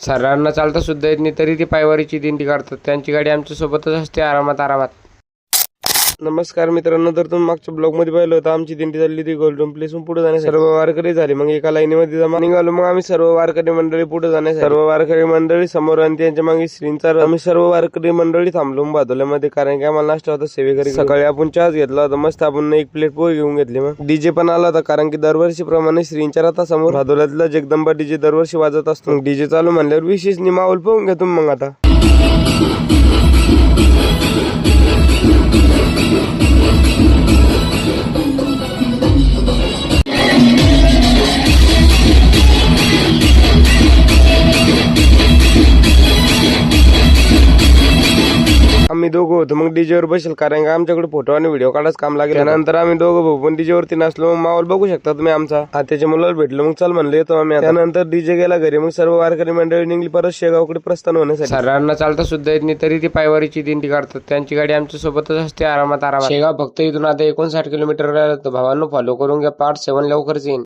सरांना चालता सुद्धा येत नाही तरी ती पायवारीची दिंडी काढतात. त्यांची गाडी आमच्यासोबतच असते आरामात आरामात. नमस्कार मित्रांनो तर तुम्ही मागच्या ब्लॉगमध्ये पाहिलं होतं आमची दिंडी चालली ती गोल्डन प्लेसून पुढे जाण्यास सर्व वारकरी झाले. मग एका लाईनीमध्ये जमा निघालो मग आम्ही सर्व वारकरी मंडळी पुढे जाण्यास सर्व वारकरी मंडळी समोर आणि त्यांच्या मागे श्रींचा आम्ही सर्व वारकरी मंडळी थांबलो बादोल्यामध्ये कारण की आम्हाला नाश्ता होता सेवेकरी सकाळी आपण चहाच घेतला होता मस्त आपण एक प्लेट पोहे घेऊन घेतली. मग डीजे पण आला होता कारण की दरवर्षी प्रमाणे श्रींच्या रथासमोर. भादोल्यातला जगदंबा डीजे दरवर्षी वाजत असतो. डीजे चालू म्हणल्यावर विशेष निमावल पाहून घ्या तुम्ही मग आता. आम्ही दोघं होतो. मग डीजेवर बसेल कारण का आमच्याकडे फोटो आणि व्हिडिओ काढाच काम लागेल. त्यानंतर आम्ही दोघं भाऊ पण डीजेवरती नसलो मग माहोल बघू शकता तुम्ही आमचा. आत्याच्या मुलाला भेटलो. मग चल म्हणलं येतो आम्ही आता. त्यानंतर डीजे गेला घरी. मग सर्व वारकरी मंडळी निघली. परत शेगावकडे प्रस्थान होण्यासाठी. सर्वांना चालता सुद्धा येत नाही. तरी ती पायवारीची दिंडी काढतात. त्यांची गाडी आमच्या सोबतच असते. आरामात आरामात. शेगाव फक्त इथून आता एकोणसाठ किलोमीटर राहिलं तर भावांनो फॉलो करून घ्या. पार्ट सेव्हन लवकरच येईन.